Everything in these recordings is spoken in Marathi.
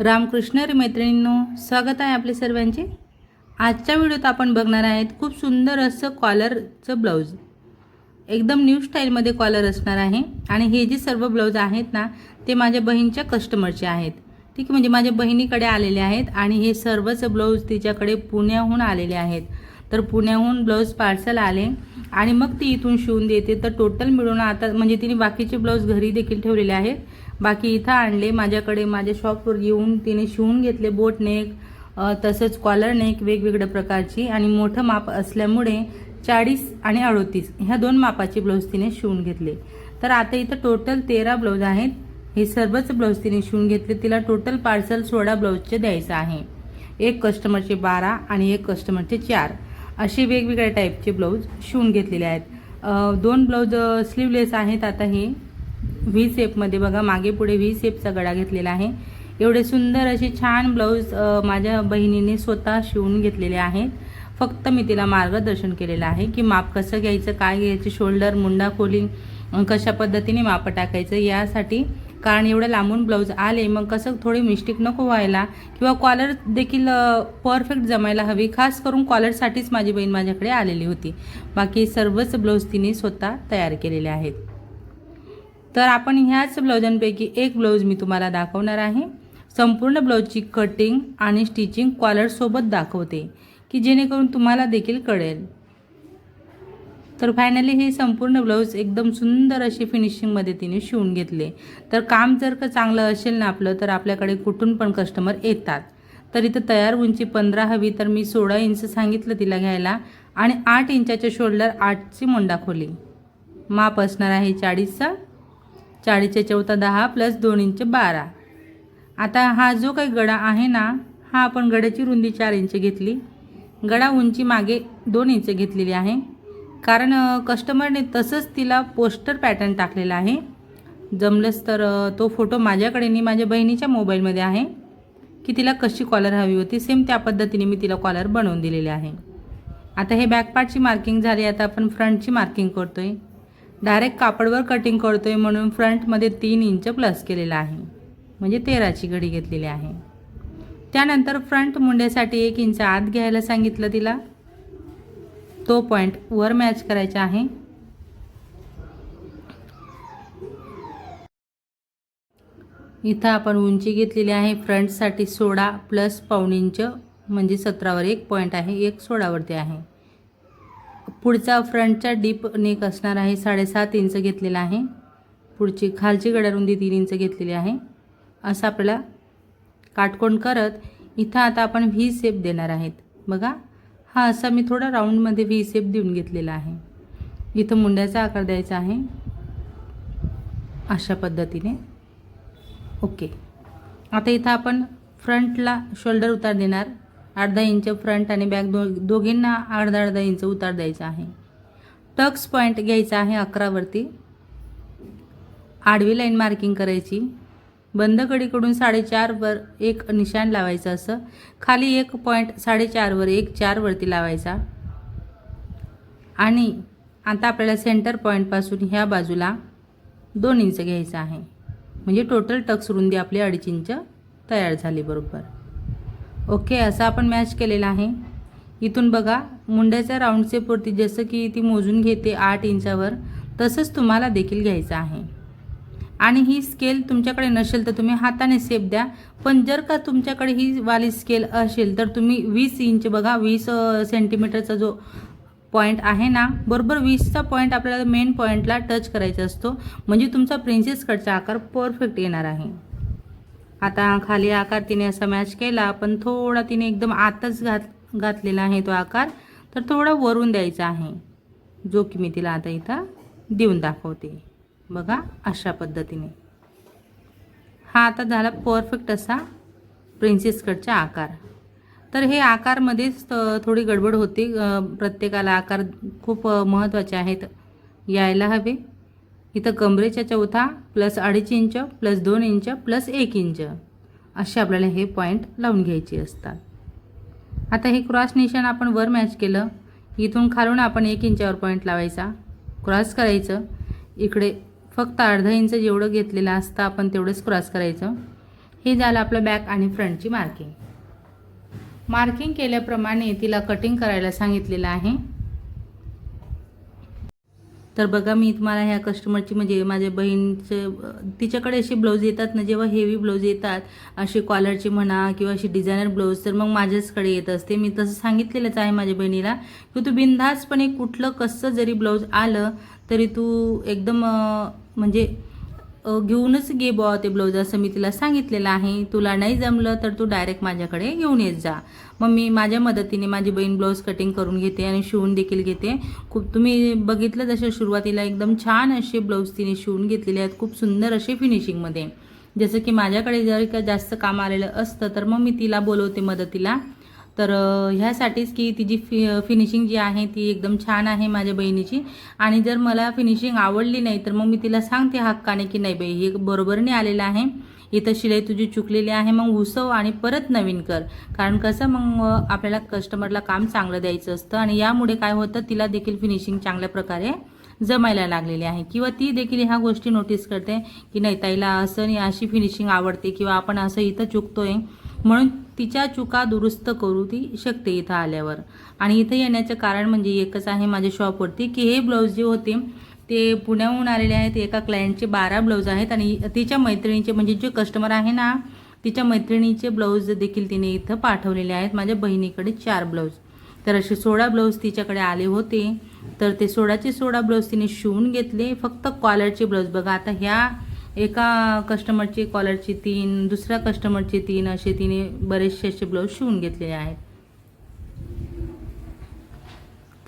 रामकृष्ण मैत्रिणींनो स्वागत आहे आपले सर्वांचे. आजच्या व्हिडिओत आपण बघणार आहेत खूप सुंदर असं कॉलरचं ब्लाऊज. एकदम न्यू स्टाईलमध्ये कॉलर असणार आहे आणि हे जे सर्व ब्लाऊज आहेत ना ते माझ्या बहीणच्या कस्टमरचे आहेत. ठीक आहे म्हणजे माझ्या बहिणीकडे आलेले आहेत आणि हे सर्वच ब्लाऊज तिच्याकडे पुण्याहून आलेले आहेत. तर पुण्याहून ब्लाऊज पार्सल आले आणि मग ती इथून शिवून देते. तर टोटल मिळून आता म्हणजे तिने बाकीचे ब्लाऊज घरी देखील ठेवलेले आहेत. बाकी इथं आणले माझ्याकडे माझ्या शॉपवर येऊन तिने शिवून घेतले बोट नेक तसंच कॉलर नेक वेगवेगळ्या प्रकारची आणि मोठं माप असल्यामुळे चाळीस आणि अडोतीस ह्या दोन मापाचे ब्लाऊज तिने शिवून घेतले. तर आता इथं टोटल तेरा ब्लाऊज आहेत. हे सर्वच ब्लाऊज तिने शिवून घेतले. तिला टोटल पार्सल सोळा ब्लाऊजचे द्यायचं आहे. एक कस्टमरचे बारा आणि एक कस्टमरचे चार. असे वेगवेगळ्या टाईपचे ब्लाऊज शिवून घेतलेले आहेत. दोन ब्लाऊज स्लीवलेस आहेत आता हे. व्ही सेपमध्ये बघा मागे पुढे व्ही सेपचा गळा घेतलेला आहे. एवढे सुंदर असे छान ब्लाऊज माझ्या बहिणीने स्वतः शिवून घेतलेले आहेत. फक्त मी तिला मार्गदर्शन केलेलं आहे की माप कसं घ्यायचं काय घ्यायचं शोल्डर मुंडा खोली कशा पद्धतीने माप टाकायचं यासाठी कारण एवढं लांबून ब्लाऊज आले मग कसं थोडी मिस्टेक नको व्हायला. किंवा कॉलर देखील परफेक्ट जमायला हवी. खास करून कॉलरसाठीच माझी बहीण माझ्याकडे आलेली होती. बाकी सर्वच ब्लाऊज तिने स्वतः तयार केलेले आहेत. तर आपण ह्याच ब्लाऊजांपैकी एक ब्लाऊज मी तुम्हाला दाखवणार आहे. संपूर्ण ब्लाऊजची कटिंग आणि स्टिचिंग कॉलरसोबत दाखवते की जेणेकरून तुम्हाला देखील कळेल. तर फायनली हे संपूर्ण ब्लाऊज एकदम सुंदर अशी फिनिशिंगमध्ये तिने शिवून घेतले. तर काम जर का चांगलं असेल ना आपलं तर आपल्याकडे कुठून पण कस्टमर येतात. तर इथं तयार उंची पंधरा हवी तर मी सोळा इंच सांगितलं तिला घ्यायला आणि आठ इंचाच्या शोल्डर आठची मुंडा खोली. माप असणार आहे चाळीसचा चाळीसच्या चौथा दहा प्लस दोन इंच बारा. आता हा जो काही गडा आहे ना हा आपण गड्याची रुंदी चार इंच घेतली. गडा उंची मागे दोन इंच घेतलेली आहे. कारण कस्टमरने तसंच तिला पोस्टर पॅटर्न टाकलेला आहे. जमलंच तर तो फोटो माझ्याकडे नाही माझ्या बहिणीच्या मोबाईलमध्ये आहे की तिला कशी कॉलर हवी होती. सेम त्या पद्धतीने मी तिला कॉलर बनवून दिलेले आहे. आता हे बॅक पार्टची मार्किंग झाली. आता आपण फ्रंटची मार्किंग करतो आहे डायरेक्ट कापडवर कटिंग करतो आहे म्हणून फ्रंटमध्ये तीन इंच प्लस केलेलं आहे. म्हणजे तेराची घडी घेतलेली आहे. त्यानंतर फ्रंट मुंड्यासाठी एक इंच आत घ्यायला सांगितलं तिला. तो पॉईंट वर मॅच करायचा आहे. इथं आपण उंची घेतलेली आहे. फ्रंटसाठी सोळा प्लस पाऊण इंच म्हणजे सतरावर एक पॉईंट आहे. एक सोळावरती आहे. पुढचा फ्रंटचा डीप नेक असणार आहे. साडेसात इंच घेतलेला आहे. पुढची खालची गडारुंदी तीन इंच घेतलेली आहे. असं आपल्याला काटकोण करत इथं आता आपण व्ही सेप देणार आहेत. बघा. हा असा मी थोडा राऊंडमध्ये व्ही सेप देऊन घेतलेला आहे. इथं मुंड्याचा आकार द्यायचा आहे. अशा पद्धतीने. ओके. आता इथं आपण फ्रंटला शोल्डर उतार देणार. अर्धा इंच फ्रंट आणि बॅक दो दोघींना अर्धा अर्धा इंच उतार द्यायचा आहे. टक्स पॉईंट घ्यायचा आहे अकरावरती. आडवी लाईन मार्किंग करायची. बंद कडीकडून साडेचारवर एक निशाण लावायचं असं. खाली एक पॉईंट साडेचारवर एक चारवरती लावायचा. आणि आता आपल्याला सेंटर पॉईंटपासून ह्या बाजूला दोन इंच घ्यायचं आहे. म्हणजे टोटल टक्स रुंदी आपली अडीच इंच तयार झाली बरोबर. ओके असं आपण मॅच केलेलं आहे. इथून बघा मुंड्याच्या राऊंडचे पुरती जसं की ती मोजून घेते आठ इंचावर तसंच तुम्हाला देखील घ्यायचं आहे. आणि ही स्केल तुमच्याकडे नसेल तर तुम्ही हाताने सेप द्या. पण जर का तुमच्याकडे ही वाली स्केल असेल तर तुम्ही वीस इंच बघा वीस सेंटीमीटरचा जो पॉईंट आहे ना बरोबर वीसचा पॉईंट आपल्याला मेन पॉईंटला टच करायचा असतो. म्हणजे तुमचा प्रिन्सेस कटचा आकार परफेक्ट येणार आहे. आता खाली आकार तिने असा मॅच केला पण थोडा तिने एकदम आतच घात घातलेला आहे तो आकार. तर थोडा वरून द्यायचा आहे. जो की मी तिला आता इथं. देऊन दाखवते. बघा अशा पद्धतीने. हा आता झाला परफेक्ट असा प्रिन्सेस कटचा आकार. तर हे आकारमध्येच थोडी गडबड होते. प्रत्येकाला आकार खूप महत्त्वाचे आहेत. यायला हवे. इथं कमरेच्या चौथा प्लस अडीच इंच प्लस दोन इंच प्लस एक इंच असे आपल्याला हे पॉईंट लावून घ्यायचे असतात. आता हे क्रॉस निशाण आपण वर मॅच केलं. इथून खालून आपण एक इंचावर पॉईंट लावायचा. क्रॉस करायचं. इकडे फक्त अर्धा इंच जेवढं घेतलेलं असतं आपण तेवढंच क्रॉस करायचं. हे झालं आपलं बॅक आणि फ्रंटची मार्किंग मार्किंग केल्याप्रमाणे तिला कटिंग करायला सांगितलेलं आहे. तर बघा मी तुम्हाला ह्या कस्टमरची म्हणजे माझ्या बहीणचं तिच्याकडे असे ब्लाऊज येतात ना जेव्हा हेवी ब्लाऊज येतात असे कॉलरचे म्हणा किंवा अशी डिझायनर ब्लाऊज तर मग माझ्याचकडे येत असते. मी तसं सांगितलेलंच आहे माझ्या बहिणीला. की तू बिनधास्तपणे कुठलं कसं जरी ब्लाऊज आलं तरी तू एकदम म्हणजे घेऊनच घे बुवा ते ब्लाऊज असं मी तिला सांगितलेलं आहे तुला नाही जमलं तर तू डायरेक्ट माझ्याकडे घेऊन येत जा. मग मी माझ्या मदतीने माझी बहीण ब्लाऊज कटिंग करून घेते आणि शिवून देखील घेते. खूप तुम्ही बघितलं जसं सुरुवातीला एकदम छान असे ब्लाऊज तिने शिवून घेतलेले आहेत. खूप सुंदर असे फिनिशिंगमध्ये जसं की माझ्याकडे जर का जास्त काम आलेलं असतं तर मग मी तिला बोलवते मदतीला. तर ह्यासाठीच की तिची फि फिनिशिंग जी आहे ती एकदम छान आहे माझ्या बहिणीची. आणि जर मला फिनिशिंग आवडली नाही तर मग मी तिला सांगते हक्काने की नाही बाई हे बरोबर नाही आलेलं आहे. इथं शिलाई तुझी चुकलेली आहे मग उसव आणि परत नवीन कर. कारण कसं मग आपल्याला कस्टमरला काम चांगलं द्यायचं असतं आणि यामुळे काय होतं तिला देखील फिनिशिंग चांगल्या प्रकारे जमायला लागलेली आहे. किंवा ती देखील ह्या गोष्टी नोटीस करते की नाही ताईला असं आणि अशी फिनिशिंग आवडते किंवा आपण असं इथं चुकतोय. म्हणून तिच्या चुका दुरुस्त करू ती शकते इथं आल्यावर. आणि इथं येण्याचं कारण म्हणजे एकच आहे माझ्या शॉपवरती की हे ब्लाऊज जे होते ते पुण्याहून आलेले आहेत एका क्लायंटचे बारा ब्लाऊज आहेत आणि तिच्या मैत्रिणीचे म्हणजे जे कस्टमर आहे ना तिच्या मैत्रिणीचे ब्लाऊज देखील तिने इथं पाठवलेले आहेत. माझ्या बहिणीकडे चार ब्लाऊज तर असे सोळा ब्लाऊज तिच्याकडे आले होते. तर ते सोळाचे सोळा ब्लाऊज तिने शिवून घेतले. फक्त कॉलरचे ब्लाऊज बघा आता ह्या एका कस्टमरची कॉलरची तीन दुसऱ्या कस्टमरचे तीन असे तिने बरेचसे असे ब्लाऊज शिवून घेतलेले आहेत.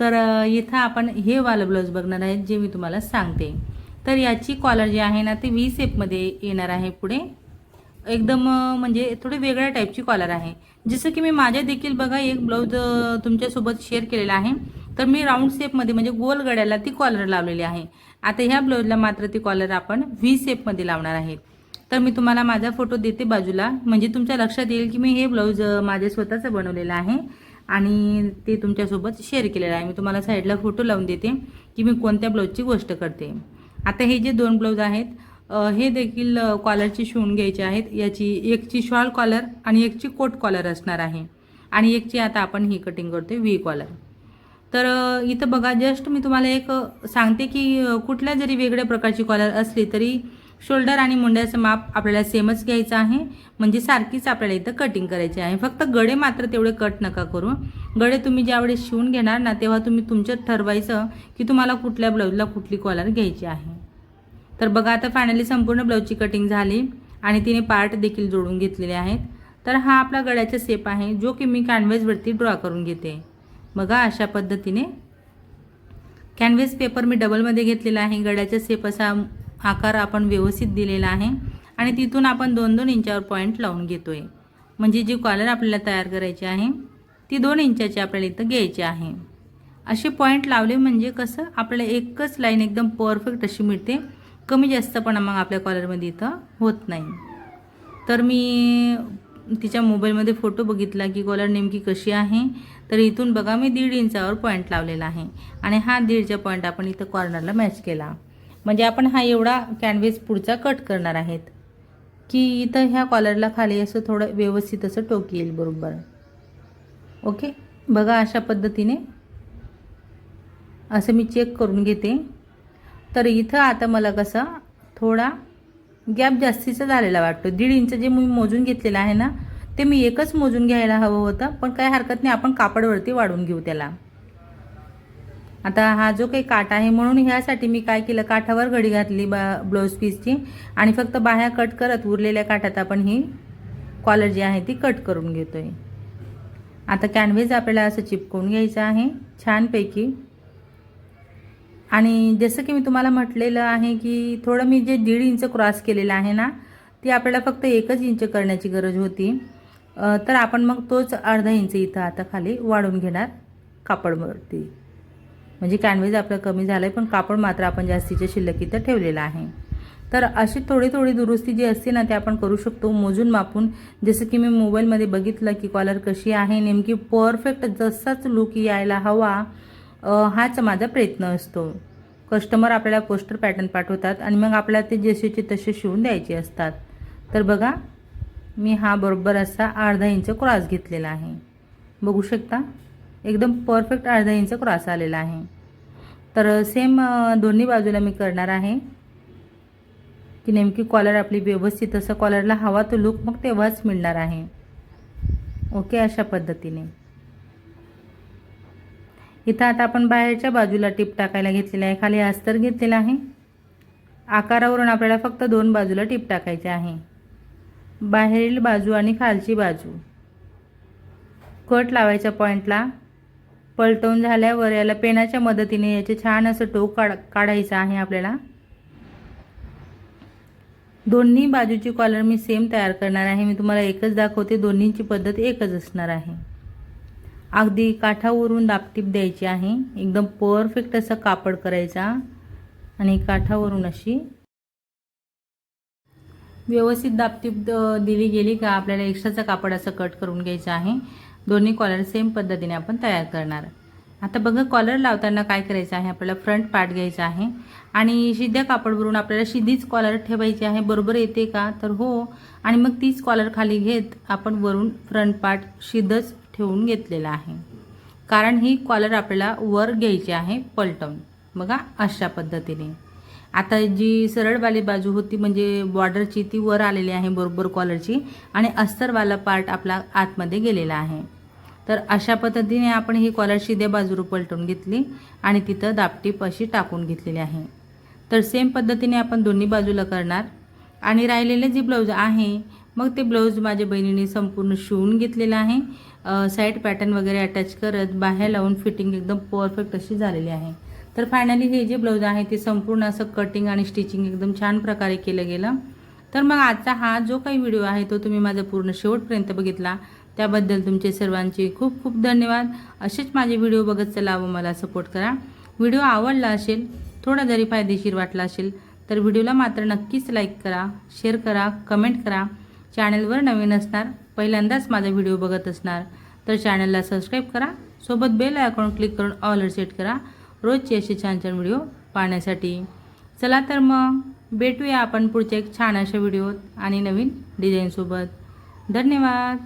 तर इथं आपण हे वालं ब्लाऊज बघणार आहेत जे मी तुम्हाला सांगते. तर याची कॉलर जी आहे ना ती व्ही सेपमध्ये येणार आहे पुढे. एकदम म्हणजे थोडी वेगळ्या टाईपची कॉलर आहे. जसं की मी माझ्या देखील बघा एक ब्लाऊज तुमच्यासोबत शेअर केलेला आहे. तर मी राऊंड शेपमध्ये म्हणजे गोल गड्याला ती कॉलर लावलेली आहे. आता ह्या ब्लाऊजला मात्र ती कॉलर आपण व्ही शेपमध्ये लावणार आहे तर मी तुम्हाला माझा फोटो देते बाजूला. म्हणजे तुमच्या लक्षात येईल की मी हे ब्लाऊज माझ्या स्वतःचं बनवलेलं आहे. आणि ते तुमच्यासोबत शेअर केलेलं आहे. मी तुम्हाला साईडला फोटो लावून देते की मी कोणत्या ब्लाऊजची गोष्ट करते. आता हे जे दोन ब्लाऊज आहेत हे देखील कॉलरची शिवून घ्यायचे आहेत. याची एकची शॉल कॉलर आणि एकची कोट कॉलर असणार आहे. आणि एकची आता आपण ही कटिंग करतोय व्ही कॉलर तर इथं बघा जस्ट मी तुम्हाला एक सांगते की कुठल्या जरी वेगळ्या प्रकारची कॉलर असली तरी शोल्डर आणि मुंड्याचं माप आपल्याला सेमच घ्यायचं आहे. म्हणजे सारखीच आपल्याला इथं कटिंग करायची आहे. फक्त गडे मात्र तेवढे कट नका करू. गडे तुम्ही ज्यावेळेस शिवून घेणार ना तेव्हा तुम्ही तुमच्यात ठरवायचं की तुम्हाला कुठल्या ब्लाऊजला कुठली कॉलर घ्यायची आहे. तर बघा आता फायनली संपूर्ण ब्लाऊजची कटिंग झाली आणि तिने पार्ट देखील जोडून घेतलेले आहेत. तर हा आपला गळ्याचा सेप आहे जो की मी कॅनव्हेसवरती ड्रॉ करून घेते. बघा अशा पद्धतीने. कॅनव्हेस पेपर मी डबलमध्ये घेतलेला आहे. गळ्याचा सेप असा आकार आपण व्यवस्थित दिलेला आहे. आणि तिथून आपण दोन दोन इंचावर पॉईंट लावून घेतो आहे म्हणजे जी कॉलर आपल्याला तयार करायची आहे ती दोन इंचाची आपल्याला इथं घ्यायची आहे. असे पॉईंट लावले म्हणजे कसं? आपल्याला एकच लाईन एकदम परफेक्ट अशी मिळते. कमी जास्तपणा मग आपल्या कॉलरमध्ये इथं होत नाही. तर मी तिच्या मोबाईलमध्ये फोटो बघितला की कॉलर नेमकी कशी आहे. तर इथून बघा मी दीड इंचावर पॉईंट लावलेला आहे. आणि हा दीडचा पॉईंट आपण इथं कॉर्नरला मॅच केला. म्हणजे आपण हा एवढा कॅनव्हेस पुढचा कट करणार आहेत. की इथं ह्या कॉलरला खाली असं थोडं व्यवस्थित असं टोक येईल बरोबर. ओके? बघा अशा पद्धतीने. असं मी चेक करून घेते. तर इथं आता मला कसं थोडा गॅप जास्तीचा झालेला वाटतो. दीड इंच जे मी मोजून घेतलेलं आहे ना ते मी एकच मोजून घ्यायला हवं होतं पण काही हरकत नाही आपण कापडवरती वाढून घेऊ त्याला. आता हा जो काही काठ आहे म्हणून ह्यासाठी मी काय केलं काठावर घडी घातली बा ब्लाऊज पीसची आणि फक्त बाह्या कट करत उरलेल्या काठात आपण ही कॉलर जी आहे ती कट करून घेतोय. आता कॅनव्हेज आपल्याला असं चिपकवून घ्यायचं आहे छानपैकी. आणि जसं की मी तुम्हाला म्हटलेलं आहे की थोडं मी जे दीड इंच क्रॉस केलेलं आहे ना ती आपल्याला फक्त एकच इंच करण्याची गरज होती. तर आपण मग तोच अर्धा इंच इथं आता खाली वाढून घेणार कापडवरती. म्हणजे कॅनव्हेज आपलं कमी झालं आहे पण कापड मात्र आपण जास्तीच्या शिल्लक इथं ठेवलेलं आहे. तर अशी थोडी थोडी दुरुस्ती जी असते ना ते आपण करू शकतो मोजून मापून. जसं की मी मोबाईलमध्ये बघितलं की कॉलर कशी आहे नेमकी परफेक्ट जसाच लुक यायला हवा. हाच माझा प्रयत्न असतो. कस्टमर आपल्याला पोस्टर पॅटर्न पाठवतात आणि मग आपल्याला ते जसेचे तसे शिवून द्यायचे असतात. तर बघा मी हा बरोबर असा अर्धा इंच क्रॉस घेतलेला आहे. बघू शकता? एकदम परफेक्ट अर्धा इंच क्रॉस आलेला आहे. तर सेम दोन्ही बाजूला मी करणार आहे. की नेमकी कॉलर आपली व्यवस्थित असं कॉलरला हवा तो लुक मग तेव्हाच मिळणार आहे. ओके अशा पद्धतीने. इथं आता आपण बाहेरच्या बाजूला टिप टाकायला घेतलेला आहे. खाली अस्तर घेतलेला आहे. आकारावरून आपल्याला फक्त दोन बाजूला टिप टाकायचे आहे. बाहेरील बाजू आणि खालची बाजू. कट लावायच्या पॉईंटला पलटवून झाल्यावर याला पेनाच्या मदतीने याचे छान असं टोक काढ काढायचं आहे आपल्याला. दोन्ही बाजूची कॉलर मी सेम तयार करणार आहे. मी तुम्हाला एकच दाखवते. दोन्हींची पद्धत एकच असणार आहे. अगदी काठावरून दापटीप द्यायची आहे. एकदम परफेक्ट असं कापड करायचा. आणि काठावरून अशी व्यवस्थित दापटीप द- दिली गेली का आपल्याला एक्स्ट्राचं कापड असं कट करून घ्यायचं आहे. दोन्ही कॉलर सेम पद्धतीने आपण तयार करणार. आता बघा कॉलर लावताना काय करायचं आहे? आपल्याला फ्रंट पार्ट घ्यायचा आहे. आणि शिद्या कापडवरून आपल्याला शिधीच कॉलर ठेवायची आहे. बरोबर येते का? तर हो. आणि मग तीच कॉलर खाली घेत आपण वरून फ्रंट पार्ट शिधच ठेवून घेतलेला आहे. कारण ही कॉलर आपल्याला वर घ्यायची आहे पलटवून. बघा अशा पद्धतीने. आता जी सरळवाली बाजू होती म्हणजे बॉर्डरची ती वर आलेली आहे बरोबर कॉलरची आणि अस्तरवाला पार्ट आपला आतमध्ये गेलेला आहे. तर अशा पद्धतीने आपण ही कॉलर शिद्या बाजूला पलटून घेतली आणि तिथं दापटीप अशी टाकून घेतलेली आहे. तर सेम पद्धतीने आपण दोन्ही बाजूला करणार. आणि राहिलेले जे ब्लाऊज आहे मग ते ब्लाऊज माझ्या बहिणीने संपूर्ण शिवून घेतलेलं आहे. साईड पॅटर्न वगैरे अटॅच करत बाहेर लावून फिटिंग एकदम परफेक्ट अशी झालेली आहे. तर फायनली हे जे ब्लाऊज आहे ते संपूर्ण असं कटिंग आणि स्टिचिंग एकदम छान प्रकारे केलं गेलं. तर मग आजचा हा जो काही व्हिडिओ आहे तो तुम्ही माझा पूर्ण शेवटपर्यंत बघितला. त्याबद्दल तुमचे सर्वांचे खूप खूप धन्यवाद. असेच माझे व्हिडिओ बघत चला व मला सपोर्ट करा. व्हिडिओ आवडला असेल थोडा जरी फायदेशीर वाटला असेल तर व्हिडिओला मात्र नक्कीच लाईक करा शेअर करा कमेंट करा. चॅनलवर नवीन असणार पहिल्यांदाच माझा व्हिडिओ बघत असणार तर चॅनलला सबस्क्राईब करा सोबत बेल आयकॉन क्लिक करून ऑलर सेट करा रोजचे असे छान छान व्हिडिओ पाहण्यासाठी. चला तर मग भेटूया आपण पुढच्या एक छान अशा व्हिडिओत आणि नवीन डिझाईनसोबत धन्यवाद!